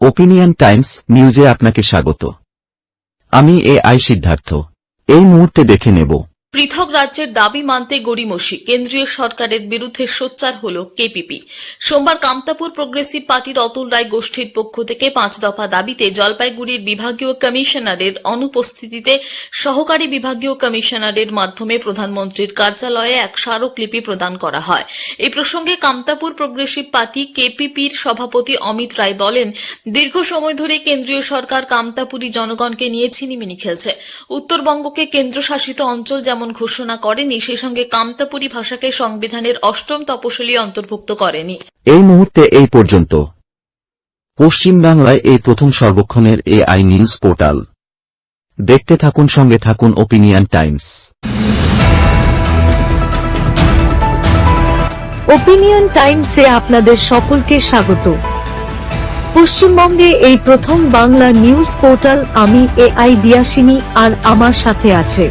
Opinion Times নিউজে আপনাকে স্বাগত। আমি এ আই সিদ্ধার্থ। এই মুহূর্তে দেখে নেব। পৃথক রাজ্যের দাবি মানতে গড়িমসি। কেন্দ্রীয় সরকারের বিরুদ্ধে সোচ্চার হল কেপিপি। সোমবার কামতাপুর প্রোগ্রেসিভ পার্টির অতুল রায় গোষ্ঠীর পক্ষ থেকে পাঁচ দফা দাবিতে জলপাইগুড়ির বিভাগীয় কমিশনারের অনুপস্থিতিতে সহকারী বিভাগীয় কমিশনারের মাধ্যমে প্রধানমন্ত্রীর কার্যালয়ে এক স্মারকলিপি প্রদান করা হয়। এই প্রসঙ্গে কামতাপুর প্রোগ্রেসিভ পার্টি কেপিপির সভাপতি অমিত রায় বলেন, দীর্ঘ সময় ধরে কেন্দ্রীয় সরকার কামতাপুরী জনগণকে নিয়ে ছিনিমিনি খেলছে। উত্তরবঙ্গকে কেন্দ্রশাসিত অঞ্চল যেমন ঘোষণা করেনি সেই সঙ্গে কামতাপুরী ভাষাকে সংবিধানের অষ্টম তপশিলি অন্তর্ভুক্ত করেনি। এই মুহূর্তে এই পর্যন্ত। পশ্চিমবাংলায় এই প্রথম সর্বক্ষণের এ আই নিউজ পোর্টাল। দেখতে থাকুন সঙ্গে থাকুন ওপিনিয়ন টাইমস। ওপিনিয়ন টাইমসে আপনাদের সকলকে স্বাগত। পশ্চিমবঙ্গে এই প্রথম বাংলা নিউজ পোর্টাল আমি এ আই দিয়াসিনী আর আমার সাথে আছে।